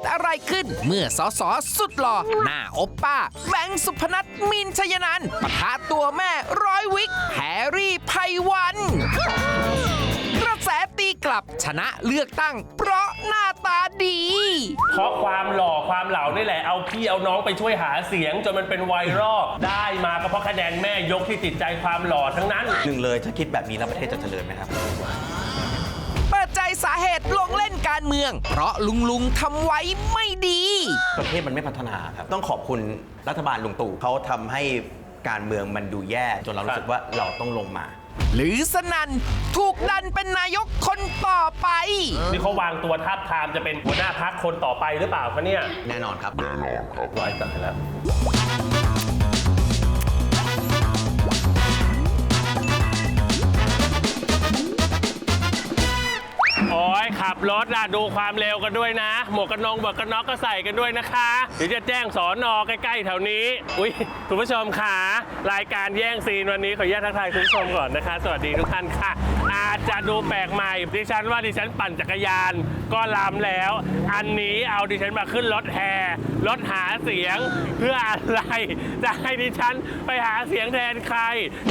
ดอะไรขึ้น เมื่อสอสอสุดหล่อหน้าโอปป้า แบงค์สุพนัทมินชยนันท์ปะทะตัวแม่ร้อยวิกแฮร์รี่ไพวันกระแสตีกลับชนะเลือกตั้ง เพราะหน้าตาดี เพราะความหล่อความเหล่านี่แหละเอาพี่เอาน้องไปช่วยหาเสียงจนมันเป็นไวรัลได้มาก็เพราะคะแนนแม่ยกที่ติดใจความหล่อทั้งนั้น หนึ่งเลยถ้าคิดแบบนี้แล้วประเทศจะเจริญไหมครับเปิด ใจสาเหตุลงเล่นการเมือง เพราะลุงลุงทำไว้ไม่ดี ประเทศมันไม่พัฒนาครับ ต้องขอบคุณรัฐบาลลุงตู่เขาทำให้การเมืองมันดูแย่ จนเรารู้สึกว่าเราต้องลงมา หรือสนันถูกดันเป็นนายกคนต่อไป นี่เขาวางตัวทับทามจะเป็นหัวหน้าพักคนต่อไปหรือเปล่าคะเนี่ยแน่นอนครับร้อยตายแล้ว รถอะดูความเร็วกันด้วยนะ หมวกกันนองหมวกกันน็อกก็ใส่กันด้วยนะคะเดี๋ยวจะแจ้งสอนอใกล้ๆแถวนี้ อุ้ยคุณผู้ชมค่ะรายการแย่งซีนวันนี้ขออนุญาตทักทายคุณผู้ชมก่อนนะคะ สวัสดีทุกท่านค่ะ จจะดูแปลกใหม่ ดิฉันว่าดิฉันปั่นจักรยานก็ลำแล้ว อันนี้เอาดิฉันมาขึ้นรถแห่รถหาเสียงเพื่ออะไร จะให้ดิฉันไปหาเสียงแทนใคร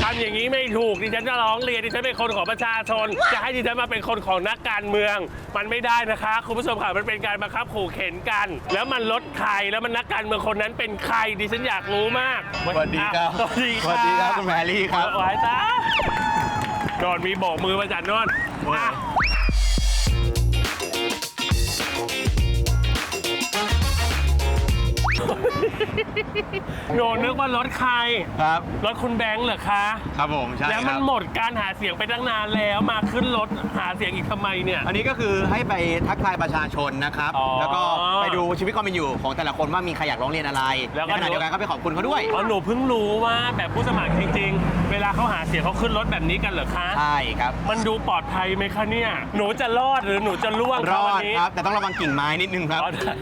ทำอย่างนี้ไม่ถูกดิฉันจะร้องเรียนดิฉันเป็นคนของประชาชน จะให้ดิฉันมาเป็นคนของนักการเมือง มันไม่ได้นะคะ คุณผู้ชมค่ะมันเป็นการบังคับขู่เข็นกัน แล้วมันลดใครแล้วมันนักการเมืองคนนั้นเป็นใครดิฉันอยากรู้มากสวัสดีครับสวัสดีสวัสดีครับคุณแพรรี่ครับไหวายตา โดนมีโบกมือมาจากโน่นอะ โดนนึกว่ารถใคร ครับ รถคุณแบงค์เหรอคะ ครับผมใช่แล้วมันหมดการหาเสียงไปตั้งนานแล้วมาขึ้นรถหาเสียงอีกทำไมเนี่ย อันนี้ก็คือให้ไปทักทายประชาชนนะครับ อ๋อแล้วก็ไปดูชีวิตความเป็นอยู่ของแต่ละคนว่ามีใครอยากร้องเรียนอะไรแล้วก็ ในขณะเดียวกันก็ไปขอบคุณเขาด้วย อ๋อหนูเพิ่งรู้ว่าแบบผู้สมัครจริง ๆ เวลาเขาหาเสียงเขาขึ้นรถแบบนี้กันเหรอคะ ใช่ครับ มันดูปลอดภัยไหมคะเนี่ย หนูจะรอดหรือหนูจะล่วงรคะอวันดนี้ครับ แต่ต้องระวังกิ่งไม้นิดนึงครับ อ๋อได้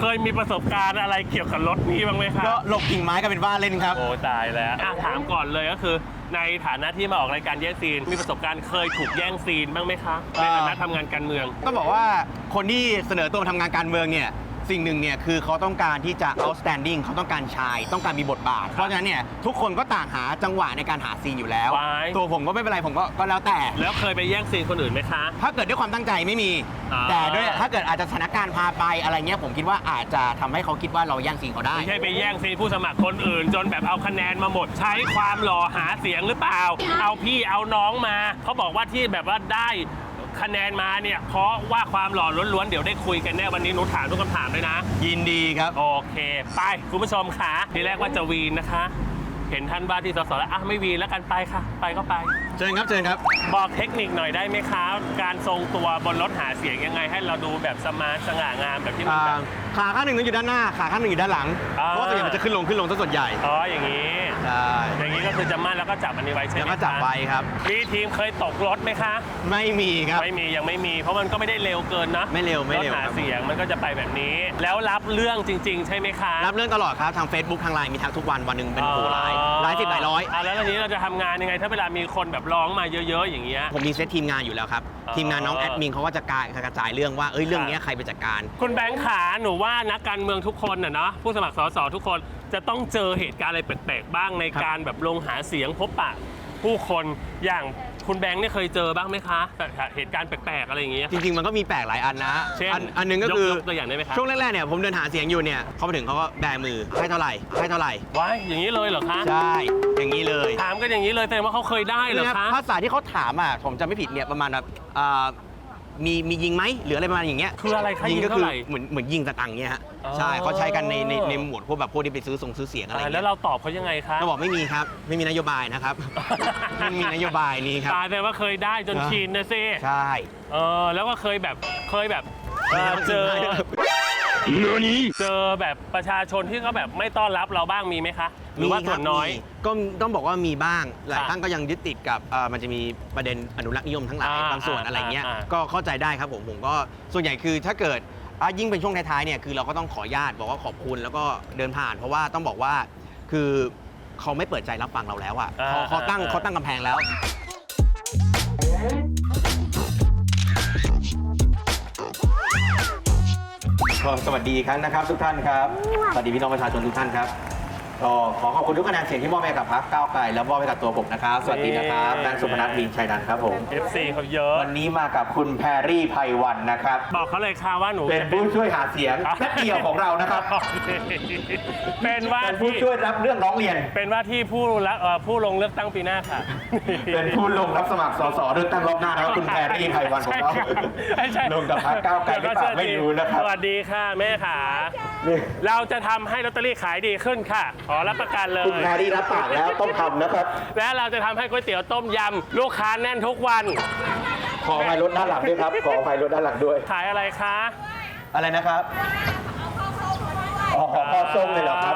เคยมีประสบการณ์อะไรเกี่ยวกับรถนี้บ้างไหมคะก็หลบกิ่งไม้ก็เป็นบ้านเล่นครับ โอ้ตายแล้วอะถามก่อนเลยก็คือ ในฐานะที่มาออกรายการแย่งซีน มีประสบการณ์เคยถูกแย่งซีนบ้างไหมคะในฐานะทำงานการเมือง ก็บอกว่าคนที่เสนอตัวมาทำงานการเมืองเนี่ย สิ่งหนึ่งเนี่ยคือเขาต้องการที่จะ outstanding เขาต้องการชาย ต้องการมีบทบาท เพราะฉะนั้นเนี่ยทุกคนก็ต่างหาจังหวะในการหาซีนอยู่แล้วไว้ตัวผมก็ไม่เป็นไรผมก็ก็แล้วแต่ แล้วเคยไปแย่งซีนคนอื่นไหมคะ ถ้าเกิดด้วยความตั้งใจไม่มี อ่า แต่ด้วยถ้าเกิดอาจจะสถานการณ์พาไปอะไรเงี้ยผมคิดว่าอาจจะทำให้เขาคิดว่าเราแย่งซีนเขาได้ ไม่ใช่ไปแย่งซีนผู้สมัครคนอื่น จนแบบเอาคะแนนมาหมด ใช้ความหล่อหาเสียงหรือเปล่า เอาพี่เอาน้องมา เขาบอกว่าที่แบบว่าได้ คะแนนมาเนี่ยเพราะว่าความหล่อล้วนๆ เดี๋ยวได้คุยกันแน่วันนี้หนูถามทุกคำถามเลยนะ ยินดีครับ โอเค ไปคุณผู้ชมค่ะทีแรกว่าจะวีนนะคะ เห็นท่านว่าที่สสแล้วอะไม่วีนแล้วกันไปค่ะ ไปก็ไป เชิญครับเชิญครับ บอกเทคนิคหน่อยได้ไหมคะการทรงตัวบนรถหาเสียงยังไง ให้เราดูแบบสมาร์ทสง่างามแบบที่มันแบบ ขาข้างหนึ่งต้องอยู่ด้านหน้า ขาข้างหนึ่งอยู่ด้านหลัง อ่า เพราะว่าส่วนใหญ่มันจะขึ้นลงขึ้นลงซะส่วนใหญ่ อ๋ออย่างนี้ ใช่อย่างนี้ก็คือจะมั่นแล้วก็จับอันนี้ไว้ใช่ไหมแล้วก็จับคะไว้ครับ มีทีมเคยตกรถไหมคะ ไม่มีครับ ไม่มียังไม่มี เพราะมันก็ไม่ได้เร็วเกินนะไม่เร็วไม่เร็วถหาครับ เสียงมันก็จะไปแบบนี้ แล้วรับเรื่องจริง ๆ ใช่ไหมคะรับเรื่องตลอดครับ ทาง Facebook ทางไลน์มีทักทุกวันวันหนึ่งเป็นโหหลายหลายสิบหลายร้อยะแล้วอันนี้เราจะทำงานยังไง ถ้าเวลามีคนแบบร้องมาเยอะ ๆ อย่างเงี้ย ผมมีเซตทีมงานอยู่แล้วครับ อ๋อ ทีมงานน้องแอดมินเขาก็จะกระจายเรื่องว่าเอ้ยเรื่องเนี้ยใครไปจัดการคุณแบงค์ขาหนูว่านักการเมืองทุกคนน่ะเนาะผู้สมัครสสทุกคนจะต้องเจอเหตุการณ์อะไรแปลกๆบ้างในครับการแบบลงหาเสียงพบปะผู้คนอย่าง คุณแบงค์เนี่ยเคยเจอบ้างไหมคะแต่เหตุการณ์แปลกๆอะไรอย่างเงี้ย จริงๆ มันก็มีแปลกหลายอันนะเช่นอันอันหนึงก็คือยกตัวอย่างได้ไหมครับ ช่วงแรกๆเนี่ยผมเดินหาเสียงอยู่เนี่ยเขามาถึงเขาก็แบมือให้เท่าไหร่ให้เท่าไหร่ว้ายอย่างนี้เลยเหรอคะ ใช่อย่างนี้เลยถามกันอย่างนี้เลยแสดงว่าเขาเคยได้เหรอเนี่ยคะ ภาษาที่เขาถามอะผมจำไม่ผิดเนี่ยประมาณแบบอ่า มีมียิงไหมหรืออะไรประมาณอย่างเงี้ยคืออะไรคะยิงก็เท่าคือไหร่เหมือนเหมือนยิงสตังค์เงี้ยฮะอ๋อ ใช่เขาใช้กันในในในหมวดพวกแบบพวกที่ไปซื้อส่งซื้อเสียงอะไรอ่าเงี้ยแล้วเราตอบเขายังไงคะเราบอกไม่มีครับ ไม่มีนโยบายนะครับ ไม่มีนโยบายนี้ครับ ตายแต่ว่าเคยได้จนอ่าชินนะสิใช่ เออแล้วก็เคยแบบเคยแบบเอ่อเจอ เจอแบบประชาชนที่เขาแบบไม่ต้อนรับเราบ้างมีไหมคะ หรือว่าส่วนน้อย มีก็ต้องบอกว่ามีบ้าง หลายค่ะท่านก็ยังยึดติดกับเอ่อมันจะมีประเด็นอนุรักษ์นิยมทั้งหลายอ่าบางส่วนอะไรเงี้ย อ่าก็เข้าใจได้ครับผม ผมก็ส่วนใหญ่คือถ้าเกิดอะยิ่งเป็นช่วงท้ายๆเนี่ย คือเราก็ต้องขออนุญาตบอกว่าขอบคุณแล้วก็เดินผ่าน เพราะว่าต้องบอกว่าคือเขาไม่เปิดใจรับฟังเราแล้วอะเขาเขาตั้งเขาตั้งกำแพงแล้ว ก็สวัสดีอีกครั้งนะครับทุกท่านครับ สวัสดีพี่น้องประชาชนทุกท่านครับ ก็ขอขอบคุณทุกคะแนนเสียงที่มอบให้กับพรรคก้าวไกลและมอบให้กับตัวผมนะครับ สวัสดีนะครับนางสุพนัทมีนชัยนันท์ครับผม FC เขาเยอะ วันนี้มากับคุณแพรรี่ไพวันนะครับ บอกเขาเลยค่ะว่าหนูเป็นจะผู้ช่วยหาเสียงแป๊บเดียวของเรานะครับ เป็นว่าเป็นผู้ที่ช่วยรับเรื่องร้องเรียน เป็นว่าที่ผู้ละเอ่อผู้ลงเลือกตั้งปีหน้าค่ะเป็นผู้ลงรับสมัครสสเลือกตั้งรอบหน้านะครับคุณแพรรี่ไพวันของเราใช่ใช่ลงกับพรรคก้าวไกลหรือเปล่าไม่รู้นะครับ สวัสดีค่ะแม่ขานี่ เราจะทำให้ลอตเตอรี่ขายดีขึ้นค่ะ ขอรับประกันเลยคุณแพรรี่รับปากแล้วต้องทำนะครับ และเราจะทำให้ก๋วยเตี๋ยวต้มยำลูกค้าแน่นทุกวัน ขออภัยรถด้านหลังด้วยครับ ขออภัยรถด้านหลังด้วย ขายอะไรคะ อะไรนะครับ อ๋อพ่อส้มเลยเหรอครับ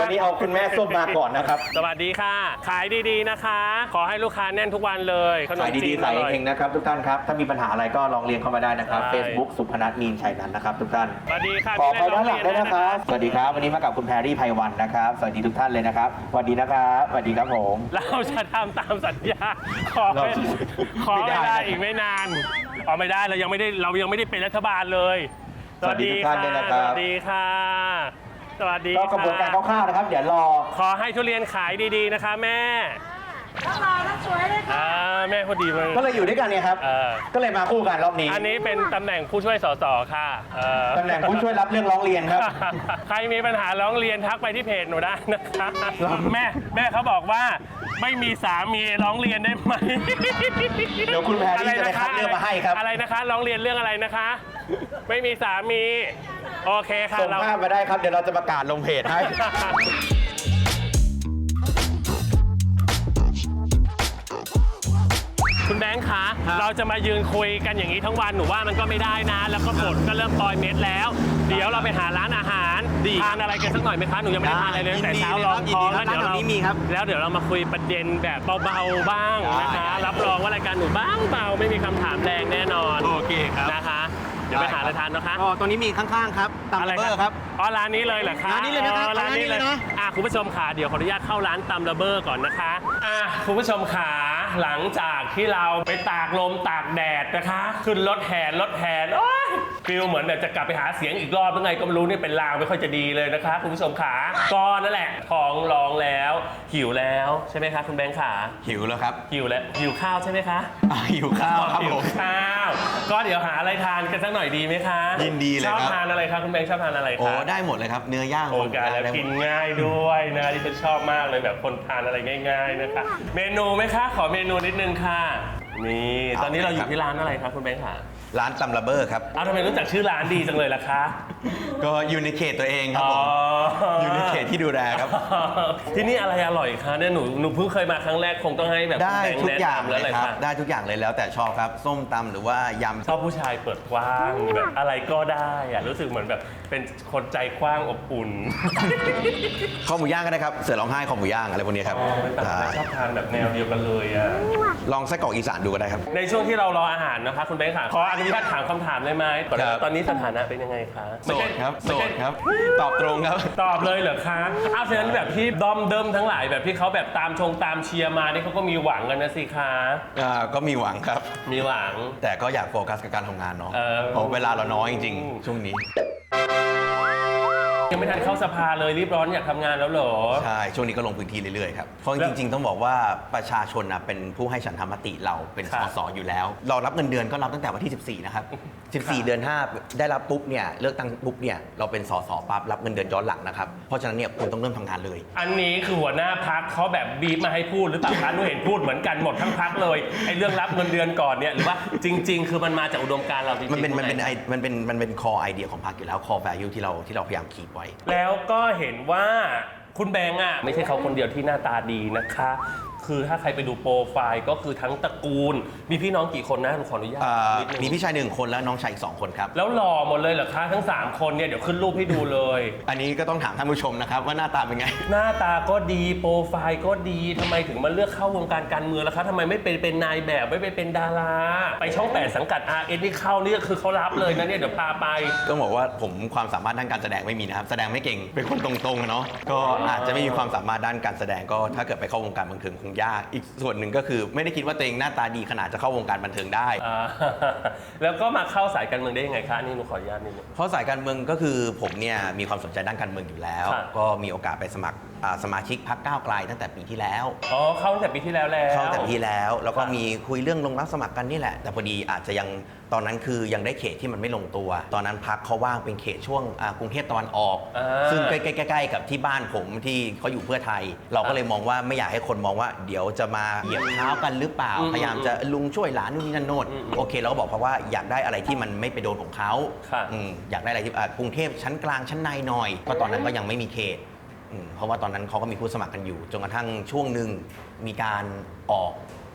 วันนี้เอาคุณแม่ส้มมาก่อนนะครับ สวัสดีค่ะ ขายดีๆนะคะ ขอให้ลูกค้าแน่นทุกวันเลยขนมขายจีดีนๆขายอร่อย เองๆนะครับทุกท่านครับ ถ้ามีปัญหาอะไรก็ลองเรียนเข้ามาได้นะครับ ใช่ Facebook สุพนัทมีนชัยนันท์นะครับ ทุกท่าน สวัสดีค่ะขอพี่อภัยด้านหลังด้วยนะครับเสวัสดีครับ วันนี้มากับคุณแพรรี่ไพวันนะครับ สวัสดีทุกท่านเลยนะครับ สวัสดีนะครับ สวัสดีครับผม เราจะทำตามสัญญา ขอเราให้ขอไม่เวได้ลานะครับ อีกไม่นานอ๋อไม่ได้เรายังไม่ได้เรายังไม่ได้เป็นรัฐบาลเลย สวัสดีทุกท่านด้วยนะครับ สวัสดีค่ะ สวัสดีก็ค่ะกระบวนการคร่าวๆนะครับ เดี๋ยวรอ ขอให้ทุเรียนขายดีๆนะคะแม่ต้ องรอแล้วสวยเลยค่ะอ่าแม่พอดีเลยก็เลยอยู่ด้วยกันเนี่ยครับ เออก็เลยมาคู่กันรอบนี้อันนี้เป็นตำแหน่งผู้ช่วยสสค่ะเออตำแหน่งผู้ช่วยรับเรื่องร้องเรียนครับ ใครมีปัญหาร้องเรียนทักไปที่เพจหนูได้นะคะแม่แม่เขาบอกว่าไม่มีสามีร้องเรียนได้ไหมเดี๋ยวคุณแพรรี่จะไปคัดเรื่องมาให้ครับ อะไรนะคะร้องเรียนเรื่องอะไรนะคะ ไม่มีสามี โอเคค่ะส่งเรา ภาพมาได้ครับ เดี๋ยวเราจะประกาศลงเพจให้ คุณแบงค์คะครับเราจะมายืนคุยกันอย่างนี้ทั้งวันหนูว่ามันก็ไม่ได้นะ แล้วก็ฝนก็เริ่มปลอยเม็ดแล้ว เดี๋ยวเราไปหาร้านอาหารดีทานอะไรกันสักหน่อยไหมคะหนูยังไม่ได้ทานอะไรเลยได้แต่เช้ายินดีลองท้องเลยครับแล้วเดี๋ยวเราร้านแถวนี้มีครับแล้วเดี๋ยวเรามาคุยประเด็นแบบเบาๆบ้างนะคะได้รับรองว่ารายการหนูบ้างเบาไม่มีคำถามแรงแน่นอนโอเคครับ นะคะ เดี๋ยวไปหาอะไรทานนะคะ อ๋อตัวนี้มีข้างๆครับตำอะไรระเบอร์ครับอ๋อร้านนี้เลยเหรอคะร้านนี้เลยนะครับอ๋อร้านนี้เลยร้านนี้เลยนะ อะคุณผู้ชมขาเดี๋ยวขออนุญาตเข้าร้านตำระเบอร์ก่อนนะคะ อะคุณผู้ชมขาหลังจากที่เราไปตากลมตากแดดนะคะ ขึ้นรถแห่รถแห่โอ้ยฟิลเหมือนแบบจะกลับไปหาเสียงอีกรอบยังไงก็ไม่รู้นี่เป็นลางไม่ค่อยจะดีเลยนะคะ คุณผู้ชมขาก็นั่นแหละท้องร้องแล้ว หิวแล้วใช่ไหมคะคุณแบงค์ขาหิวแล้วครับหิวแล้วหิวข้าวใช่ไหมคะอ่าหิวข้าวครับหิผวม ข้าวก็เดี๋ยวหาอะไรทานกันสักหน่อยดีไหมคะยินดีเลยชอบครับ ทานอะไรคะคุณแบงค์ชอบทานอะไรโอ้คะได้หมดเลยครับ เนื้อย่างโอ้กายแล้วได้หมดกินง่ายด้วยนะที่ฉันชอบมากเลยแบบคนทานอะไรง่าย ๆนะคะ เมนูไหมคะ ขอเมนูนิดนึงค่ะ นี่ตอนนี้เราอยู่ที่ร้านอะไรคะคุณแบงค์ค่ะร้านตำระเบอร์ครับอ้าวทำไมรู้จักชื่อร้านดีจังเลยล่ะคะ ก็อยู่ในเขตตัวเองครับผมอยู่ในเขตที่ดูแลครับ ที่นี่อะไรอร่อยคะเนี่ยหนูหนูเพิ่งเคยมาครั้งแรกคงต้องให้แบบได้คุณแบค์ทุกอย่างแนะนำเลแล้วยเลยครับค่ะได้ทุกอย่างเลยแล้วแต่ชอบครับ ส้มตำหรือว่ายำชอบผู้ชายเปิดกว้างแบบอะไรก็ได้อะรู้สึกเหมือนแบบเป็นคนใจกว้างอบอุ่นข้าวหมูย่างก็ได้ครับ เสือร้องไห้ข้าวหมูย่างอะไรพวกนี้ครับอ๋อเป็นแบบได้ชอบทานแบบแนวเดียวกันเลยอะลองไส้กรอกอีสานดูก็ได้ครับ ในช่วงที่เรารออาหารนะคะคุณแบงค์ค่ะ ขออนุญาตถามคำถามได้ไหมตอนครับ ตอนนี้สถานะเป็นยังไงคะโสดครับไม่โสใช่ดครับ ตอบตรงครับ ตอบเลยเหรอคะอ้าวฉะนั้นแบบที่ดอมเดิมทั้งหลายแบบที่เขาแบบตามชงตามเชียร์มานี่เขาก็มีหวังกันนะสิคะอ่าก็มีหวังครับ มีหวัง แต่ก็อยากโฟกัสกับการทำงานเนาะเออ เพราะเวลาเราน้อยจริงๆช่วงนี้ Música ยังไม่ทันเข้าสภาเลยรีบร้อนอยากทำงานแล้วเหรอ ใช่ ช่วงนี้ก็ลงพื้นที่เรื่อยๆครับ เพราะจริงๆ ต้องบอกว่าประชาชนนะเป็นผู้ให้ฉันทามติเราเป็นครัสบสอยู่แล้ว เรารับเงินเดือนก็รับตั้งแต่วันที่ 14 นะครับ 14 เดือน 5 ได้รับปุ๊บเนี่ยเลือกตั้งปุ๊บเนี่ยเราเป็นสสปั๊บรับเงินเดือนย้อนหลังนะครับ เพราะฉะนั้นเนี่ยคุณต้องเริ่มทำงานเลย อันนี้คือหัวหน้าพักเขาแบบบีบมาให้พูดหรือเปล่าคะหนูเห็นพูดเหมือนกันหมดทั้งพักเลยไอ้เรื่องรับเงินเดือนก่อนเนี่ยหรือว่าจริง ๆ คือมันมาจากอุดมการณ์เราจริงๆมันเป็นมันเป็นไหไอมันเป็นมันเป็น core idea ของพรรคอยู่แล้ว core value ที่เราที่เราพยายามคีบไว้ แล้วก็เห็นว่าคุณแบงค์อะ ไม่ใช่เขาคนเดียวที่หน้าตาดีนะคะ คือถ้าใครไปดูโปรไฟล์ก็คือทั้งตระกูล มีพี่น้องกี่คนนะหนูขออนุญาตอ่านิดนึงมีพี่ชายหนึ่งคนแล้วน้องชายอีกสองคนครับ แล้วหล่อหมดเลยเหรอคะทั้ง 3 คนเนี่ยเดี๋ยวขึ้นรูปให้ดูเลย อันนี้ก็ต้องถามท่านผู้ชมนะครับว่าหน้าตาเป็นไง หน้าตาก็ดีโปรไฟล์ก็ดีทำไมถึงมาเลือกเข้าวงการการเมืองล่ะคะทำไมไม่เป็นเป็นนายแบบไม่ไปเป็นดารา ไปช่องแปดสังกัด R S นี่เข้านี่ก็คือเขารับเลยนะเนี่ยเดี๋ยวพาไปต้องบอกว่าผมความสามารถด้านการแสดงไม่มีนะครับ แสดงไม่เก่งเป็นคนตรงๆอะเนาะก็อาจจะไม่มีความสามารถด้านการแสดงก็ถ้าเกิดไปเข้าวงการบันเทิงคงงยาก อีกส่วนหนึ่งก็คือไม่ได้คิดว่าตัวเองหน้าตาดีขนาดจะเข้าวงการบันเทิงได้ อ่า แล้วก็มาเข้าสายการเมืองได้ยังไงคะนี่หนูขออนุญาตนิดนึง เพราะสายการเมืองก็คือผมเนี่ยมีความสนใจด้านการเมืองอยู่แล้วครับก็มีโอกาสไปสมัคร อ่าสมาชิกพรรคก้าวไกลตั้งแต่ปีที่แล้ว อ๋อเข้าตั้งแต่ปีที่แล้วแล้ว เข้าแต่ปีที่แล้วแล้วก็ครับมีคุยเรื่องลงรับสมัครกันนี่แหละ แต่พอดีอาจจะยังตอนนั้นคือยังได้เขตที่มันไม่ลงตัว ตอนนั้นพักเขาว่างเป็นเขตช่วงอ่ากรุงเทพตะวันออก อ่าซึ่งใกล้ๆๆกับที่บ้านผมที่เขาอยู่เพื่อไทย เราก็เลยมองว่าไม่อยากให้คนมองว่า เดี๋ยวจะมาเหยียบเท้ากันหรือเปล่าอืมพยายามจะลุงช่วยหลานนู่นนี่นั่นโน่นอืมโอเคเราก็บอกเพราะว่าอยากได้อะไรที่มันไม่ไปโดนของเขาค่ะ อืมอยากได้อะไรที่อ่ากรุงเทพชั้นกลางชั้นในหน่อย ก็ตอนนั้นก็ยังไม่มีเขต อืมเพราะว่าตอนนั้นเขาก็มีผู้สมัครกันอยู่ จนกระทั่งช่วงหนึ่งมีการออก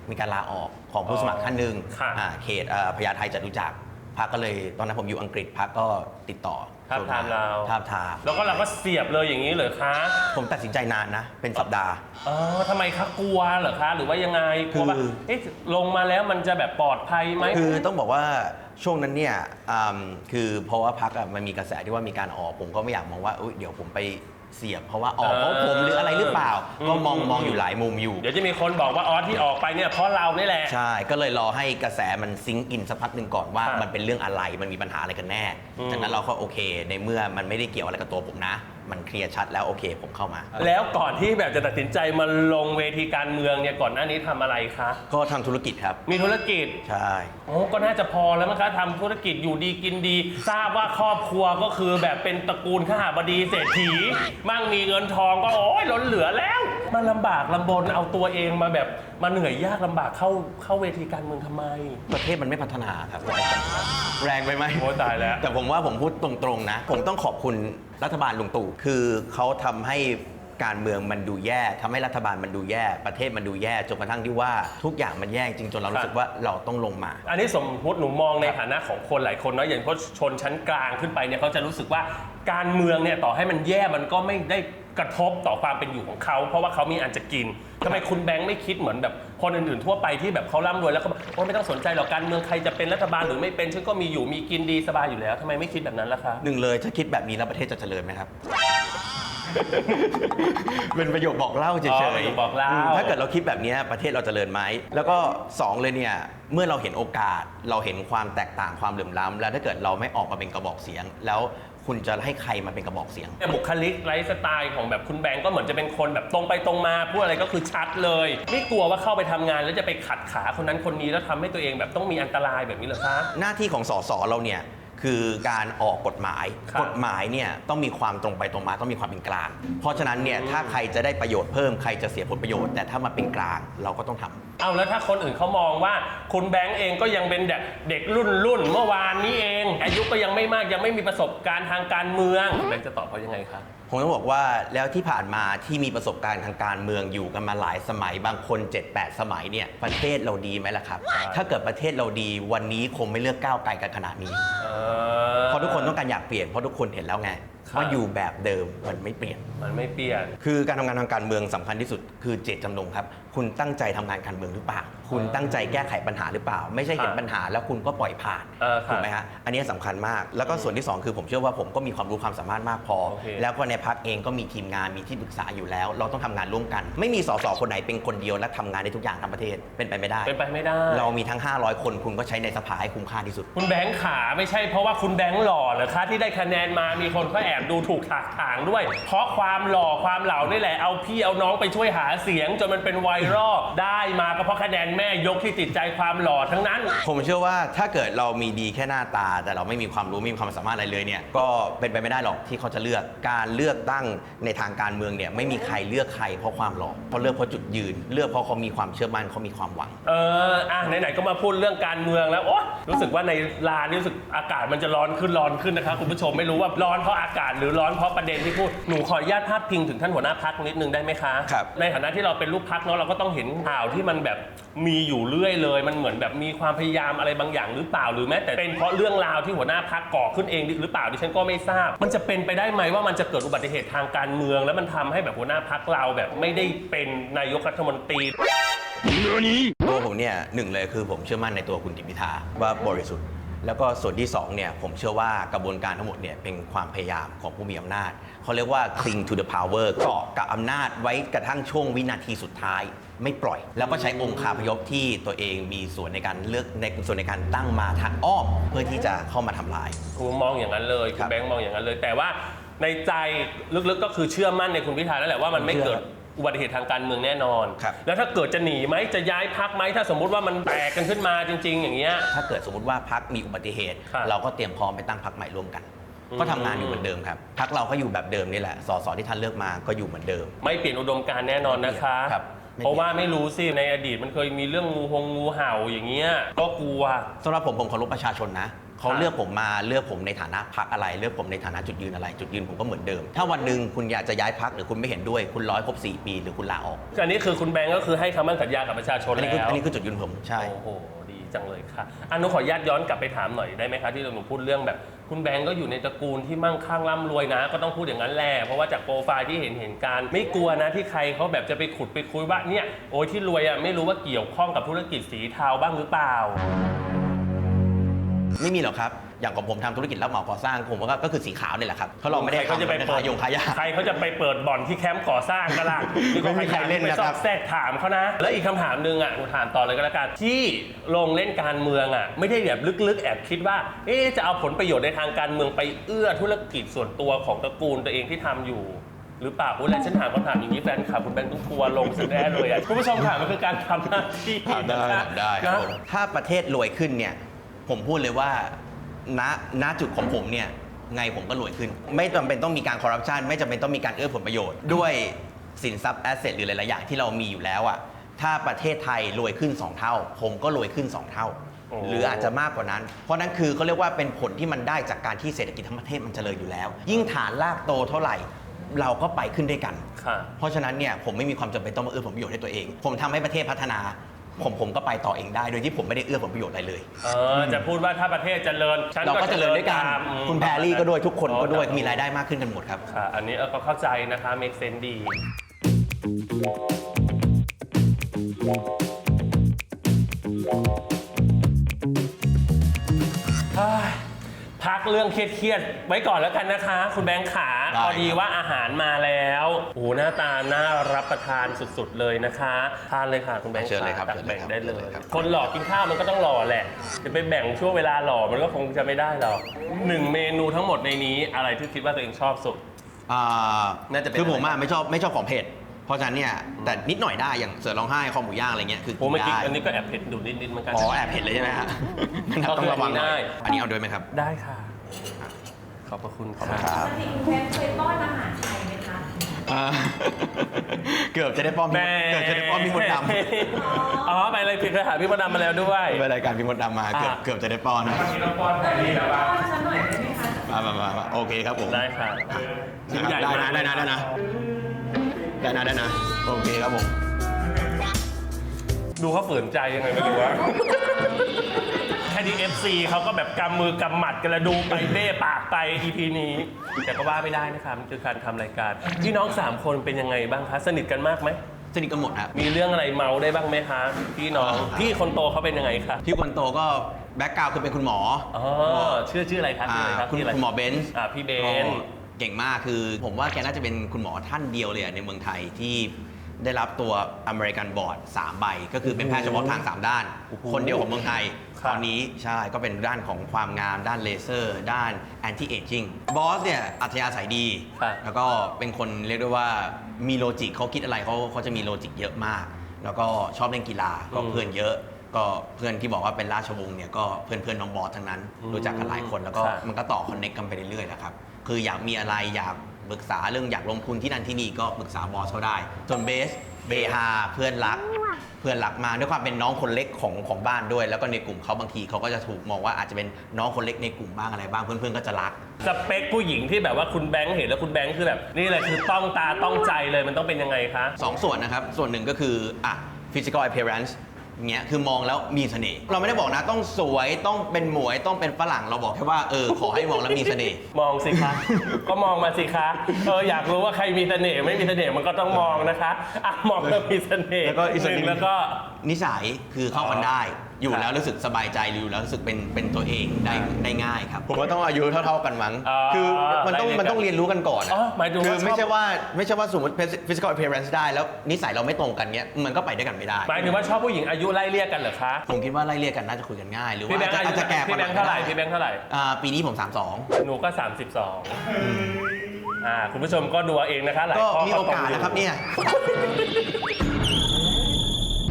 มีการลาออกของผู้สมัครท่านหนึ่งค่ะอ่าเขตเอ่อพญาไทจตุจักรพักก็เลยตอนนั้นผมอยู่อังกฤษพักก็ติดต่อทาบทามเราทาบทามแล้วก็เราก็เสียบเลยอย่างนี้เหรอคะผมตัดสินใจนานนะ เป็นสัปดาห์อ๋อทำไมคะกลัวเหรอคะ หรือว่ายังไงกลัวว่าคือ เอ๊ะลงมาแล้วมันจะแบบปลอดภัยไหม คือต้องบอกว่าช่วงนั้นเนี่ยอืมคือเพราะว่าพักมันมีกระแสที่ว่ามีการออกผมก็ไม่อยากมองว่าอุ๊ยเดี๋ยวผมไป เสียบเพราะว่าออกเพราะผมหรืออะไรหรือเปล่า ก็มองมองอยู่หลายมุมอยู่ เดี๋ยวจะมีคนบอกว่าอ๋อที่ออกไปเนี่ยเพราะเรานี่แหละ ใช่ ก็เลยรอให้กระแสมันซิงก์อินสักพักหนึ่งก่อนว่าครับมันเป็นเรื่องอะไรมันมีปัญหาอะไรกันแน่อืมจากนั้นเราก็โอเค ในเมื่อมันไม่ได้เกี่ยวอะไรกับตัวผมนะ มันเคลียร์ชัดแล้วโอเคผมเข้ามา แล้วก่อนที่แบบจะตัดสินใจมาลงเวทีการเมืองเนี่ยก่อนหน้านี้ทำอะไรคะ ก็ทำธุรกิจครับ มีธุรกิจ ใช่ โอ้ก็น่าจะพอแล้วมั้งคะทำธุรกิจอยู่ดีกินดี ทราบว่าครอบครัวก็คือแบบเป็นตระกูลข้าบดีเศรษฐี มั่งมีเงินทองก็โอ้ยล้นเหลือแล้ว มันลำบากลำบนเอาตัวเองมาแบบมาเหนื่อยยากลำบากเข้าเข้าเวทีการเมืองทำไม ประเทศมันไม่พัฒนาครับ แรงไปไหม โอ้ตายแล้ว แต่ผมว่าผมพูดตรงๆนะ ผมต้องขอบคุณรัฐบาลลุงตู่คือเขาทำให้การเมืองมันดูแย่ทำให้รัฐบาลมันดูแย่ ประเทศมันดูแย่จนกระทั่งที่ว่าทุกอย่างมันแย่จริงจนเรารู้สึกว่าเราต้องลงมา อันนี้สมมติหนูมองในฐานะของคนหลายคนเนาะอย่างพวกชนชั้นกลางขึ้นไปเนี่ยเขาจะรู้สึกว่าการเมืองเนี่ยต่อให้มันแย่มันก็ไม่ได้ กระทบต่อความเป็นอยู่ของเขาเพราะว่าเขามีอันจะกินทำไมคุณแบงค์ไม่คิดเหมือนแบบคนอื่นๆทั่วไปที่แบบเขาร่ำรวยแล้วเขาบอกโอ้ไม่ต้องสนใจหรอกการเมืองใครจะเป็นรัฐบาลหรือไม่เป็นฉันก็มีอยู่มีกินดีสบายอยู่แล้วทำไมไม่คิดแบบนั้นล่ะคะ หนึ่งเลยถ้าคิดแบบนี้แล้วประเทศจะเจริญไหมครับ เป็นประโยคบอกเล่าเฉอ๋อยประโยคบอกเล่า มถ้าเกิดเราคิดแบบนี้ประเทศเราจเจริญไหม แล้วก็สองเลยเนี่ยเมื่อเราเห็นโอกาสเราเห็นความแตกต่างความเหลื่อมล้ำแล้วถ้าเกิดเราไม่ออกมาเป็นกระบอกเสียง แล้ว คุณจะให้ใครมาเป็นกระบอกเสียง แต่บุคลิกไลฟ์สไตล์ของแบบคุณแบงก์ก็เหมือนจะเป็นคนแบบตรงไปตรงมาพูดอะไรก็คือชัดเลย ไม่กลัวว่าเข้าไปทำงานแล้วจะไปขัดขาคนนั้นคนนี้แล้วทำให้ตัวเองแบบต้องมีอันตรายแบบนี้เหรอคะ หน้าที่ของสสเราเนี่ย คือการออกกฎหมาย ครับกฎหมายเนี่ยต้องมีความตรงไปตรงมาต้องมีความเป็นกลาง เพราะฉะนั้นเนี่ยถ้าใครจะได้ประโยชน์เพิ่มใครจะเสียผลประโยชน์ แต่ถ้ามาเป็นกลางเราก็ต้องทำ เอาแล้วถ้าคนอื่นเขามองว่าคุณแบงก์เองก็ยังเป็นเด็กเด็กรุ่นรุ่นเมื่อวานนี้เอง อายุก็ยังไม่มากยังไม่มีประสบการณ์ทางการเมืองแบงก์จะตอบเขายังไงคะ ผมต้องบอกว่าแล้วที่ผ่านมาที่มีประสบการณ์ทางการเมืองอยู่กันมาหลายสมัยบางคน 7-8 สมัยเนี่ยประเทศเราดีไหมล่ะครับใช่ถ้าเกิดประเทศเราดีวันนี้คงไม่เลือกก้าวไกลกันขนาดนี้เออเพราะทุกคนต้องการอยากเปลี่ยนเพราะทุกคนเห็นแล้วไงครับ ว่าอยู่แบบเดิมมันไม่เปลี่ยน มันไม่เปลี่ยน คือการทำงานทางการเมืองสำคัญที่สุดคือเจตจำนงครับ คุณตั้งใจทำงานการเมืองหรือเปล่า คุณตั้งใจแก้ไขปัญหาหรือเปล่า ไม่ใช่เห็นครับปัญหาแล้วคุณก็ปล่อยผ่านเออครับถูกไหมฮะอันนี้สำคัญมาก แล้วก็ส่วนที่สองคือผมเชื่อว่าผมก็มีความรู้ความสามารถมากพอ โอเค แล้วก็ในพักเองก็มีทีมงานมีที่ปรึกษาอยู่แล้ว เราต้องทำงานร่วมกัน ไม่มีสสคนไหนเป็นคนเดียวและทำงานได้ทุกอย่างทั้งประเทศเป็นไปไม่ได้ เป็นไปไม่ได้ เรามีทั้ง 500 คนคุณก็ใช้ในสภาให้คุ้มค่าที่สุด คุณแบงค์ขาไม่ใช่เพราะว่าคุณแบงค์หล่อเหรอคะที่ได้คะแนนมามีคนก็แอบดูถูกถากถางด้วย เพราะความหล่อความเหล่านี่แหละเอาพี่เอาน้องไปช่วยหาเสียงจนมันเป็นไวรัลได้มาก็เพราะคะแนนแม่ยกที่ติดใจความหล่อทั้งนั้น ผมเชื่อว่าถ้าเกิดเรามีดีแค่หน้าตา แต่เราไม่มีความรู้ไม่มีความสามารถอะไรเลยเนี่ยก็เป็นไปไม่ได้หรอกที่เขาจะเลือกการเลือกตั้งในทางการเมืองเนี่ยไม่มีใครเลือกใครเพราะความหล่อเขาเลือกเพราะจุดยืน เลือกเพราะเขามีความเชื่อมั่นเขามีความหวัง เอออะไหนๆก็มาพูดเรื่องการเมืองแล้วโอ้รู้สึกว่าในลานนี่รู้สึกอากาศมันจะร้อนขึ้นร้อนขึ้นนะครับคุณผู้ชมไม่รู้ว่าร้อนเพราะอากาศหรือร้อนเพราะประเด็นที่พูดหนูขออนุญาตพาดพิงถึงท่านหัวหน้าพักนิดนึงได้ไหมคะ ครับ ในฐานะที่เราเป็นลูกพักเนาะเราก็ต้องเห็นข่าวที่มันแบบมีอยู่เรื่อยเลย มันเหมือนแบบมีความพยายามอะไรบางอย่างหรือเปล่าหรือแม้แต่เป็นเพราะเรื่องราวที่หัวหน้าพักก่อขึ้นเองหรือเปล่าดิฉันก็ไม่ทราบ มันจะเป็นไปได้ไหมว่ามันจะเกิดอุบัติเหตุทางการเมือง แล้วมันทำให้แบบหัวหน้าพักเราแบบไม่ได้เป็นนายกรัฐมนตรี ตัวผมเนี่ยหนึ่งเลยคือผมเชื่อมั่นในตัวคุณติมพิธาว่าบริสุทธิ์ แล้วก็ส่วนที่สองเนี่ยผมเชื่อว่ากระบวนการทั้งหมดเนี่ยเป็นความพยายามของผู้มีอำนาจ เขาเรียกว่า cling to the power เกาะกับอำนาจไว้กระทั่งช่วงวินาทีสุดท้าย ไม่ปล่อย แล้วก็ใช้องค์คาพยพที่ตัวเองมีส่วนในการเลือกในส่วนในการตั้งมาทางอ้อมเพื่อที่จะเข้ามาทำลาย คุณมองอย่างนั้นเลยคคุรัณบแบงค์มองอย่างนั้นเลย แต่ว่าในใจลึกๆก็คือเชื่อมั่นในคุณพิธาแล้วแหละว่ามันไม่เชื่อเกิด อุบัติเหตุทางการเมืองแน่นอน ครับ แล้วถ้าเกิดจะหนีไหมจะย้ายพักไหมถ้าสมมุติว่ามันแตกกันขึ้นมาจริง ๆ อย่างเงี้ย ถ้าเกิดสมมติว่าพักมีอุบัติเหตุ ครับเราก็เตรียมพร้อมไปตั้งพักใหม่ร่วมกัน อืม ก็ทำงานอยู่เหมือนเดิมครับพักเราก็อยู่แบบเดิมนี่แหละสสที่ท่านเลือกมาก็อยู่เหมือนเดิม ไม่เปลี่ยนอุดมการณ์แน่นอนนะคะ ครับไม่เปลี่ยน เพราะว่าไม่รู้สิในอดีตมันเคยมีเรื่องงูหงงูเห่าอย่างเงี้ยก็กลัว สำหรับผมผมเคารพประชาชนนะ เขาครับเลือกผมมาเลือกผมในฐานะพักอะไร เลือกผมในฐานะจุดยืนอะไร จุดยืนผมก็เหมือนเดิม ถ้าวันหนึ่งคุณอยากจะย้ายพักหรือคุณไม่เห็นด้วย คุณร้อยครบ4 ปี หรือคุณลาออกอันนี้คือคุณแบงก์ก็คือให้คำมั่นสัญญากับประชาชนอันนี้แล้คือวอันนี้คือจุดยืนผมใช่ โอ้โหดีจังเลยค่ะอันนุขออนุญาตย้อนกลับไปถามหน่อยได้ไหมคะที่เราหนูพูดเรื่องแบบ คุณแบงก์ก็อยู่ในตระกูลที่มั่งคั่งร่ำรวยนะ ก็ต้องพูดอย่างนั้นแหละเพราะว่าจากโปรไฟล์ที่เห็นเห็นการ ไม่กลัวนะที่ใครเขาแบบจะไปขุดไปคุยว่าเนี่ยโอ้ยที่รวยอะไม่รู้ว่าเกี่ยวข้องกับธุรกิจสีเทาบ้างหรือเปล่า ไม่มีหรอกครับ อย่างของผมทำธุรกิจรับเหมาก่อสร้างผมก็ก็คือสีขาวนี่แหละครับเพราะเราไม่ได้ใครเขาจะไปทำเปิดขายงขายยา ใครเขาจะไปเปิดบ่อนที่แคมป์ก่อสร้างกันล่ะนี่ก็ไม่มีใครเล่นไปนะซครัอบกแทรกถามเขานะ แล้วอีกคำถามหนึ่งอะหนูถามต่อเลยก็แล้วกันที่ลงเล่นการเมืองอะ ไม่ได้แบบลึกๆ แอบคิดว่า เอ๊ะจะเอาผลประโยชน์ในทางการเมืองไปเอื้อธุรกิจส่วนตัวของตระกูลตัวเองที่ทำอยู่ หรือเปล่าอุ้ยแล้วฉันถามคำถามอย่างนี้แฟนคลับคุณแบงค์ต้องทัวร์ลงซะแน่เลยอะคุณผู้ชมถามมันคือการทำหน้าที่ได้นะได้ครับนะผม ถ้าประเทศรวยขึ้นเนี่ย ผมพูดเลยว่าณณจุดของผมเนี่ยไงผมก็รวยขึ้น ไม่จำเป็นต้องมีการคอร์รัปชันไม่จำเป็นต้องมีการเอื้อผลประโยชน์ ด้วยสินทรัพย์แอสเซทหรือหลายๆอย่างที่เรามีอยู่แล้วอะถ้าประเทศไทยรวยขึ้น 2 เท่า ผมก็รวยขึ้น 2 เท่า โอ้ หรืออาจจะมากกว่านั้น เพราะนั้นคือเขาเรียกว่าเป็นผลที่มันได้จากการที่เศรษฐกิจทั้งประเทศมันเจริญอยู่แล้ว ยิ่งฐานรากโตเท่าไหร่ เราก็ไปขึ้นด้วยกัน ค่ะ เพราะฉะนั้นเนี่ยผมไม่มีความจำเป็นต้องมาเอื้อผลประโยชน์ให้ตัวเอง ผมทำให้ประเทศพัฒนา ผมผมก็ไปต่อเองได้ โดยที่ผมไม่ได้เอื้อผลประโยชน์อะไรเลย เออจะพูดว่าถ้าประเทศเจริญฉันเราก็เจริญด้วยกัน ตามอืมคุณแพรรี่ก็ด้วยทุกคนก็ด้วยอ๋อมีรายได้มากขึ้นกันหมดครับค่ะอันนี้เออก็เข้าใจนะคะ make sense ดีเเรื่องเครียดๆไว้ก่อนแล้วกันนะคะ คุณแบงค์ขาได้พอดีว่าอาหารมาแล้วโอ้โหหน้าตาน่ารับประทานสุดๆเลยนะคะทานเลยค่ะคุณแบงค์เชิญเลยครับตักเชิญเลยแบ่งครับได้เลเชิญเลยยครับ คนหล่อกินข้าวมันก็ต้องหล่อแหละจะไปแบ่งช่วงเวลาหล่อมันก็คงจะไม่ได้หรอกหนึ่งเมนูทั้งหมดในนี้อะไรที่คิดว่าตัวเองชอบสุด อ่าน่าจะเป็นคือผมอะไรอะไม่ชอบไม่ชอบของเผ็ดเพ ราะฉะนั้นเนี่ยแต่นิดหน่อยได้อย่างเสือร้องไห้คอหมูย่างอะไรเงี้ยคือโอ้เมื่อกี้ได้อันนี้ก็แอบเผ็ดดูนิดๆเหมือนกัน อ๋อแอบเผ็ดเลยใช่ไหมฮะงั้นก็คือต้องระวังหน่อยได้อันนี้เอาด้วยไหมครับ ได้ค่ะ ขอบพระคุณขอบคุณคค่ะรับปกติคุณแพทเคยป้อนอาหารไทยไหมคะอ่าเกือบจะได้ป้อมพี่เกือบจะได้ป้อมพี่มดดำอ๋อไปเลยคือเคยหาพี่มดดำมาแล้วด้วย ไปรายการพี่มดดำมาเกือบอะ เกือบจะได้ป้อนนะเราป้อนแทนนี่แล้วป้อนฉันหน่อยได้ไหมคะ มามามามาโอเคครับผมได้ค่ะนะครับใหญ่ได้มานะกได้นะได้นะ ได้นะได้นะ โอเคครับผม ดูเขาฝืนใจยังไงไม่รู้ว่าแค่ดีเอฟซีเขาก็แบบกำมือกำหมัดกันแล้วดูไปเบ้ปากไป EP นี้ แต่ก็ว่าไม่ได้นะคะมันคือการทำรายการพี่น้อง3คนเป็นยังไงบ้างคะสนิทกันมากไหม สนิทกันหมดครับ มีเรื่องอะไรเมาได้บ้างไหมคะพี่น้องอ่าพี่คนโตเขาเป็นยังไงคะพี่คนโตก็แบ็กกราวคือเป็นคุณหมออ๋อชื่อชื่ออะไรครับอ่าชื่ออะไรครับคุณชื่ออะไรคุณหมอเบนซ์อ่าพี่เบนซ์ก็ เก่งมากคือผมว่าแกน่าจะเป็นคุณหมอท่านเดียวเลยอะในเมืองไทยที่ได้รับตัวอเมริกันบอร์ด3ใบ ก็คือเป็นแพทย์เฉพาะทาง 3 ด้าน โอ้โหคนเดียวของเมืองไทย ครับตอนนี้ใช่ก็เป็นด้านของความงาม ด้านเลเซอร์ ด้าน anti aging บอสเนี่ยอัธยาศัยดี ครับแล้วก็เป็นคนเรียกได้ว่ามีโลจิกเขาคิดอะไรเขาเขาจะมีโลจิกเยอะมาก แล้วก็ชอบเล่นกีฬาก็อืมเพื่อนเยอะ ก็เพื่อนที่บอกว่าเป็นราชวงศ์เนี่ยก็เพื่อนเพื่อนน้องบอสทั้งนั้น อืมรู้จักกันหลายคนแล้วก็ครับ มันก็ต่อคอนเน็กกันไปเรื่อยๆแหละครับ คืออยากมีอะไรอยากปรึกษาเรื่องอยากลงทุนที่นั่นที่นี่ก็ปรึกษาบอสเขาได้ส่วนเบสเบฮาเพื่อนรัก เพื่อนรักมากด้วยความเป็นน้องคนเล็กของของบ้านด้วย แล้วก็ในกลุ่มเขาบางทีเขาก็จะถูกมองว่าอาจจะเป็นน้องคนเล็กในกลุ่มบ้างอะไรบ้างเพื่อนๆก็จะรัก สเปคผู้หญิงที่แบบว่าคุณแบงค์เห็นแล้วคุณแบงค์คือแบบ นี่เลยคือต้องตาต้องใจเลยมันต้องเป็นยังไงคะ สองส่วนนะครับ ส่วนหนึ่งก็คืออะ physical appearance เงี้ยคือมองแล้วมีเสน่ห์เราไม่ได้บอกนะต้องสวยต้องเป็นหมวยต้องเป็นฝรั่งเราบอกแค่ว่าเออขอให้มองแล้วมีเสน่ห์ มองสิคะ ก็มองมาสิคะเอออยากรู้ว่าใครมีเสน่ห์ไม่มีเสน่ห์มันก็ต้องมองนะคะอะมองแล้วมีเสน่ห์แล้วก็อีกส่วนหนึ่งแล้วก็ นิสัยคือเข้ากันได้ อยู่แล้วรู้สึกสบายใจอยู่แล้วรู้สึกเป็นเป็นตัวเองได้ได้ง่ายครับผมว่าต้องอายุเท่าๆกันมั้งอ๋อคือมันต้องไล่เรียนกันมันต้องเรียนรู้กันก่อนอะอ๋อหมายถึงว่าคือไม่ชอบ ใช่ว่าไม่ใช่ว่าสมมติ physical appearance ได้ แล้วนิสัยเราไม่ตรงกันเนี้ยมันก็ไปด้วยกันไม่ได้ หมายถึงว่าชอบผู้หญิงอายุไล่เรียกกันเหรอคะ ผมคิดว่าไล่เรียกกันน่าจะคุยกันง่าย หรือว่าพี่แบงค์อาอายุจจะแก่กพี่ว่าแบงค์เท่าไหร่ก็ด้พี่แบงค์เท่าไหร่ อ่าปีนี้ผม 32 หนูก็ 32อ่าคุณผู้ชมก็ดูเอาเองนะคะหลายก็ข้อมีโอกาสนะครับเนี่ย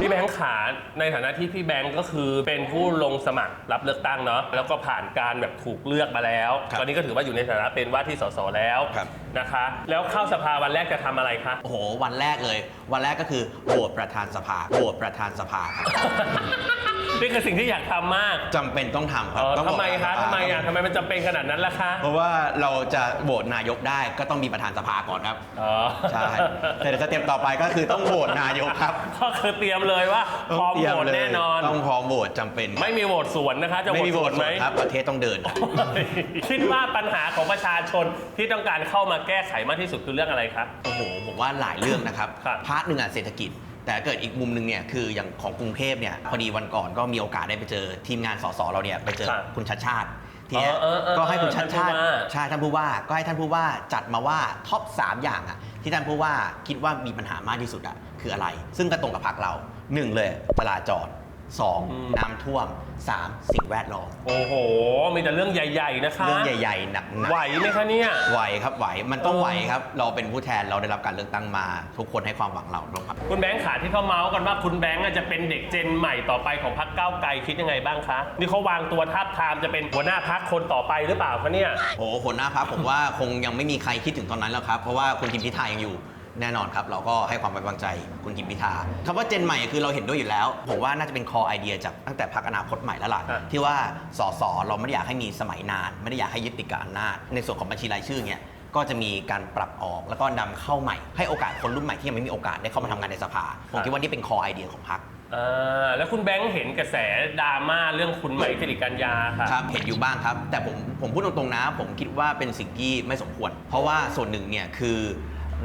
พี่แบงค์ขาในฐานะที่พี่แบงค์ก็คือเป็นผู้ลงสมัครรับเลือกตั้งเนาะแล้วก็ผ่านการแบบถูกเลือกมาแล้ว ครับตอนนี้ก็ถือว่าอยู่ในฐานะเป็นว่าที่สสแล้วครับ นะคะ แล้วเข้าสภาวันแรกจะทำอะไรคะ โอ้โห วันแรกเลย วันแรกก็คือโหวตประธานสภาโหวตประธานสภาครับ นี่คือสิ่งที่อยากทำมากจำเป็นต้องทำคเอรับอต้องทำไมโหวตปคะรธานสภาทำไมอะทำไมมันจำเป็นขนาดนั้นล่ะคะเพราะว่าเราจะโหวตนายกได้ก็ต้องมีประธานสภาก่อนครับ อ๋อใช่แต่เดี๋ยวสเต็ปต่อไปก็คือต้องโหวตนายกครับก็คือเตรียมเลยว่าพร้อมต้งเตโหวตเลยแน่นอน ต้องพร้อมโหวตจำเป็นไม่มีโหวตสวนนะคะ จะโหวไม่ตมีสโหววตนสไหมวนครับ ประเทศต้องเดินคิดว่าปัญหาของประชาชนที่ต้องการเข้ามาแก้ไขมากที่สุดคือเรื่องอะไรครับ โอ้โหผมว่าหลายเรื่องนะครับ ครับพาร์ทหนึ่งอะเศรษฐกิจ แต่เกิดอีกมุมหนึ่งเนี่ยคืออย่างของกรุงเทพเนี่ยพอดีวันก่อนก็มีโอกาสได้ไปเจอทีมงานสสเราเนี่ยไปเจอครับคุณชัดชาติทีเนี้ยเออเออเออก็ให้คุณชัดชาติท่านผู้ว่า ใช่ท่านผู้ว่าก็ให้ท่านผู้ว่าจัดมาว่าท็อป3อย่างอะที่ท่านผู้ว่าคิดว่ามีปัญหามากที่สุดอะคืออะไร ซึ่งก็ตรงกับพรรคเราหนึ่งเลยจราจรส องอืมน้ำท่วมสามสิ่งแวดล้อมโอ้โห มีแต่เรื่องใหญ่ๆนะคะเรื่องใหญ่ๆหนักๆ ไหวไหมคะเนี่ย ไหวครับไหวมันต้องเออไหวครับ เราเป็นผู้แทนเราได้รับการเลือกตั้งมา ทุกคนให้ความหวังเราต้องครับ คุณแบงค์ขาที่เขาเมาส์กันว่าคุณแบงค์อะจะเป็นเด็กเจนใหม่ต่อไปของพรรคก้าวไกลคิดยังไงบ้างคะ นี่เขาวางตัวทับทามจะเป็นหัวหน้าพรรคคนต่อไปหรือเปล่าคะเนี่ย โอ้โหหัวหน้าพักผมว่าคงยังไม่มีใครคิดถึงตอนนั้นแล้วครับ เพราะว่าคุณทิมพิธายังอยู่ แน่นอนครับ เราก็ให้ความไว้วางใจคุณทิมพิธาคำว่าเจนใหม่คือเราเห็นด้วยอยู่แล้ว ผมว่าน่าจะเป็นคอไอเดียจากตั้งแต่พักอนาคตใหม่แล้วล่ะครับที่ว่าสสเราไม่ได้อยากให้มีสมัยนาน ไม่ได้อยากให้ยึดติดกับอำนาจในส่วนของบัญชีรายชื่อเนี่ยก็จะมีการปรับออกแล้วก็นำเข้าใหม่ ให้โอกาสคนรุ่นใหม่ที่ยังไม่มีโอกาสได้เข้ามาทำงานในสภาผมคิดว่านี่เป็นคอไอเดียของพรรคอ่าแล้วคุณแบงค์เห็นกระแสดราม่าเรื่องคุณไหมสิริกัญญาค่ะครับเห็นอยู่บ้างครับ แต่ผมผมพูดตรงๆนะ ผมคิดว่าเป็นสิ่งที่ไม่สมควร เพราะว่าส่วนหนึ่งเนี่ยคือ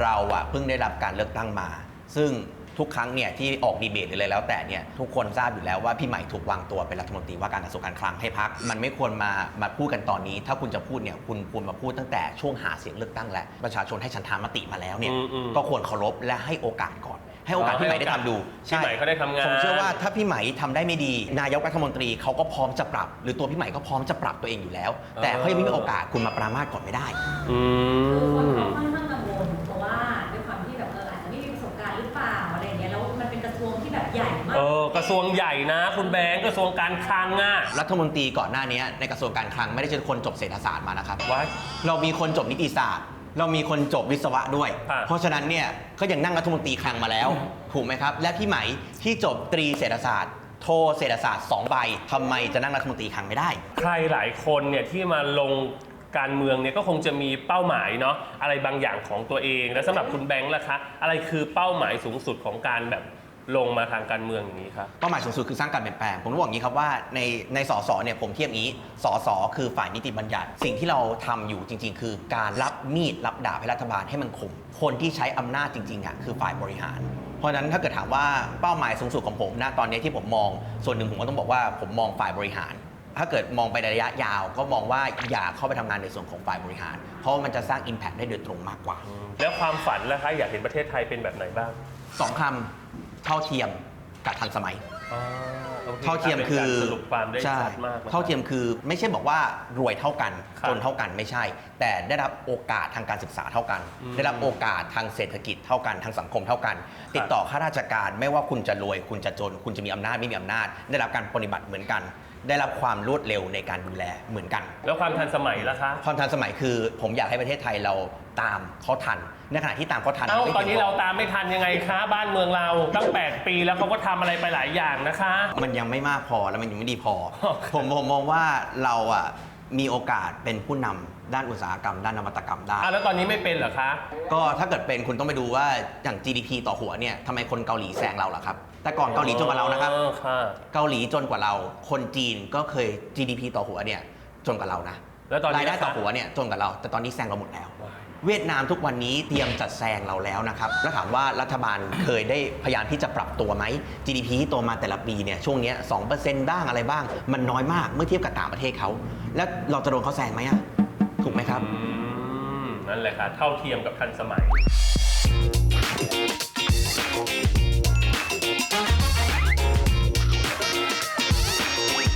เราอะเพิ่งได้รับการเลือกตั้งมา ซึ่งทุกครั้งเนี่ยที่ออกดีเบตหรืออะไรแล้วแต่เนี่ยทุกคนทราบอยู่แล้วว่าพี่ใหม่ถูกวางตัวเป็นรัฐมนตรีว่าการกระทรวงการคลังให้พัก มันไม่ควรมามาพูดกันตอนนี้ ถ้าคุณจะพูดเนี่ยคุณควรมาพูดตั้งแต่ช่วงหาเสียงเลือกตั้งแล้วประชาชนให้ฉันทามติมาแล้วเนี่ยอืมอืม ก็ควรเคารพและให้โอกาสก่อน ให้โอกาสอ๋อพี่ใหม่ได้ทำดูพี่ใหม่เขาได้ทำงานผมเชื่อว่าถ้าพี่ไหมทำได้ไม่ดี นายกรัฐมนตรีเขาก็พร้อมจะปรับ หรือตัวพี่ไหมก็พร้อมจะปรับตัวเองอยู่แล้ว แต่เขายังไม่มีโอกาสคุณมาปรามาสก่อนไม่ได้ อืคือคนม เขาค่อนข้างกั กเออกระทรวงใหญ่นะ คุณแบงค์กระทรวงการคลังอะ รัฐมนตรีก่อนหน้านี้ในกระทรวงการคลังไม่ได้ใช่คนจบเศรษฐศาสตร์มานะครับว่าเรามีคนจบนิติศาสตร์ เรามีคนจบวิศวะด้วยค่ะ เพราะฉะนั้นเนี่ยก็ยังนั่งรัฐมนตรีคลังมาแล้ว ถูกไหมครับ และพี่ไหมที่จบตรีเศรษฐศาสตร์ โทเศรษฐศาสตร์สองใบทำไมจะนั่งรัฐมนตรีคลังไม่ได้ ใครหลายคนเนี่ยที่มาลงการเมืองเนี่ยก็คงจะมีเป้าหมายเนาะอะไรบางอย่างของตัวเอง แล้วสำหรับคุณแบงค์ล่ะคะ อะไรคือเป้าหมายสูงสุดของการแบบ ลงมาทางการเมืองอย่างนี้ครับ เป้าหมายสูงสุดคือสร้างการเปลี่ยนแปลง ผมต้องบอกอย่างนี้ครับว่าในในสสเนี่ยผมเทียบงี้สสคือฝ่ายนิติบัญญัติ สิ่งที่เราทำอยู่จริง ๆ คือการรับมีดรับดาบให้รัฐบาลให้มันคม คนที่ใช้อำนาจจริงๆอะคือฝ่ายบริหาร เพราะฉะนั้นถ้าเกิดถามว่าเป้าหมายสูงสุดของผมณตอนนี้ที่ผมมอง ส่วนหนึ่งผมก็ต้องบอกว่าผมมองฝ่ายบริหาร ถ้าเกิดมองไปในระยะยาว ก็มองว่าอย่าเข้าไปทำงานในส่วนของฝ่ายบริหาร เพราะว่ามันจะสร้าง Impact ได้โดยตรงมากกว่า แล้วความฝันล่ะคะอยากเห็นประเทศไทยเป็นแบบไหนบ้าง สองคำ เท่าเทียมกับทันสมัย อ๋อโอคเท่าเทียมคือเป็นการสรุปความได้ใช่ชัดมากนะครับ เท่าเทียมคือไม่ใช่บอกว่ารวยเท่ากันครับ จนเท่ากันไม่ใช่ แต่ได้รับโอกาสทางการศึกษาเท่ากันอืมได้รับโอกาสทางเศรษฐกิจเท่ากันทางสังคมเท่ากัน ติดต่อข้าราชการไม่ว่าคุณจะรวย คุณจะจน คุณจะมีอำนาจไม่มีอำนาจ ได้รับการปฏิบัติเหมือนกัน ได้รับความรวดเร็วในการดูแลเหมือนกัน แล้วความทันสมัยล่ะคะความทันสมัยคือ ผมอยากให้ประเทศไทยเราตามเขาทันในขณะที่ตามเขาทันเอ้าไม่ตอนนี้พียงพเราตามไม่ทันยังไงคะ บ้านเมืองเราตั้ง 8 ปีแล้วเขาก็ทำอะไรไปหลายอย่างนะคะ มันยังไม่มากพอแล้วมันยังไม่ดีพอโอเคผมผมมองว่าเราอะมีโอกาสเป็นผู้นำด้านอุตสาหกรรม ด้านนวัตกรรมได้ อะแล้วตอนนี้ไม่เป็นเหรอคะ ก็ถ้าเกิดเป็นคุณต้องไปดูว่าอย่าง GDP ต่อหัวเนี่ยทำไมคนเกาหลีแซงเราล่ะครับ แต่ก่อนเกาหลีจนกว่าเรานะครับ อ๋อค่ะ เกาหลีจนกว่าเรา คนจีนก็เคย GDP ต่อหัวเนี่ยจนกว่าเรานะแล้วตอนนี้รายได้นะคะต่อหัวเนี่ยจนกว่าเรา แต่ตอนนี้แซงเราหมดแล้ว ว้าย เวียดนามทุกวันนี้เตรียมจัดแซงเราแล้วนะครับ แล้วถามว่ารัฐบาลเคยได้พยายามที่จะปรับตัวไหม GDP ที่โตมาแต่ละปีเนี่ยช่วงเนี้ย2%บ้างอะไรบ้าง มันน้อยมากเมื่อเทียบกับต่างประเทศเขา แล้วเราจะโดนเขาแซงไหมอะถูกไหมครับ อืมนั่นแหละค่ะ เท่าเทียมกับทันสมัย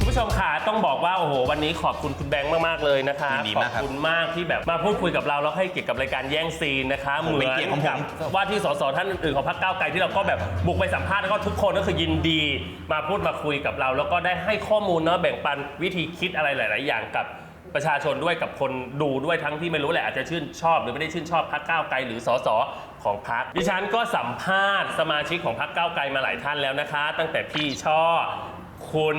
ผู้ชมค่ะต้องบอกว่าโอ้โหวันนี้ขอบคุณคุณแบงค์มากๆเลยนะคะยินดีขอมากบครับคุณมากที่แบบมาพูดคุยกับเราแล้วให้เกียรติกับรายการแย่งซีนนะคะผมเป็นเกียรติของผม กับว่าที่สสท่านอื่นๆของพรรคก้าวไกลที่เราก็แบบบุกไปสัมภาษณ์แล้วก็ทุกคนก็คือยินดี มาพูดมาคุยกับเรา แล้วก็ได้ให้ข้อมูลเนาะแบ่งปันวิธีคิดอะไรหลาย ๆ อย่างกับประชาชนด้วยกับคนดูด้วยทั้งที่ไม่รู้แหละอาจจะชื่นชอบ หรือไม่ได้ชื่นชอบพรรคก้าวไกลหรือสสของพรรคดิฉันก็สัมภาษณ์สมาชิกของพรรคก้าวไกลมาหลายท่านแล้วนะคะ ตั้งแต่พี่ช่อ คุณ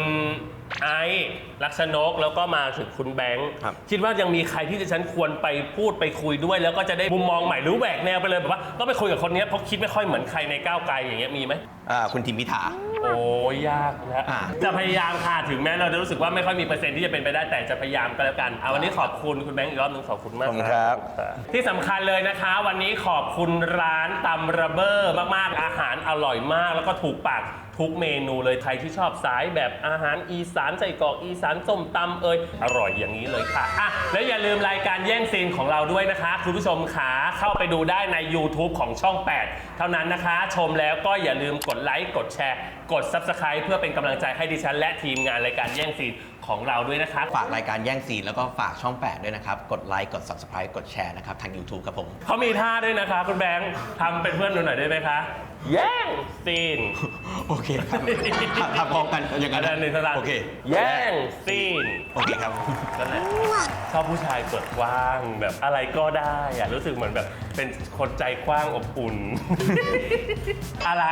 ไอซ์ลักษณกแล้วก็มาถึงคุณแบงค์ครับคิดว่ายังมีใครที่จะฉันควรไปพูดไปคุยด้วย แล้วก็จะได้มุมมองใหม่หรือแหวกแนวไปเลยแบบว่าต้องไปคุยกับคนเนี้ยเพราะคิดไม่ค่อยเหมือนใครในก้าวไกลอย่างเงี้ยมีไหม อ่าคุณทิมพิธา โอ้ยยากนะอ่าจะพยายามค่ะถึงแม้เราจะรู้สึกว่าไม่ค่อยมีเปอร์เซ็นต์ที่จะเป็นไปได้แต่จะพยายามก็แล้วกันเอาวันนี้ขอบคุณคุณแบงค์อีกรอบหนึงขอบคุณมากขอบคุณครับ ที่สำคัญเลยนะคะ วันนี้ขอบคุณร้านตำระเบ้อมากๆอาหารอร่อยมาก แล้วก็ถูกปาก ทุกเมนูเลยใครที่ชอบสายแบบอาหารอีสานใส่กรอกอีสานส้มตำเอยอร่อยอย่างนี้เลยค่ะอะ แล้วอย่าลืมรายการแย่งซีนของเราด้วยนะคะ คุณผู้ชมขาเข้าไปดูได้ใน YouTube ของช่อง 8 เท่านั้นนะคะ ชมแล้วก็อย่าลืมกดไลค์กดแชร์ กด Subscribe เพื่อเป็นกำลังใจให้ดิฉัน และทีมงานรายการแย่งซีนของเราด้วยนะคะฝากรายการแย่งซีนแล้วก็ฝากช่อง 8 ด้วยนะครับ กดไลค์กด subscribe กดแชร์นะครับ ทาง YouTube ครับผม เขามีท่าด้วยนะคะ คุณแบงค์ทำเป็นเพื่อนดูหน่อยได้ไหมคะ แย่งซีน โอเคครับถ้าถ้าพร้อมกันอย่างนั้นอันหนึ่งเท่านั้น โอเคแย่งซีนโอเคครับ นั่นแหละชอบผู้ชายเปิดกว้างแบบอะไรก็ได้อะรู้สึกเหมือนแบบเป็นคนใจกว้างอบอุ่น อะไร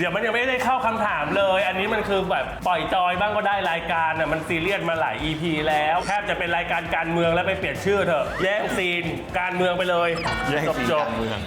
เดี๋ยวมันยังไม่ได้เข้าคำถามเลย อันนี้มันคือแบบปล่อยจอยบ้างก็ได้รายการน่ะมันซีเรียสมาหลาย EP แล้วแทบจะเป็นรายการการเมืองแล้วไปเปลี่ยนชื่อเถอะแย่งซีนการเมืองไปเลยแย่งซีนจบๆการเมือง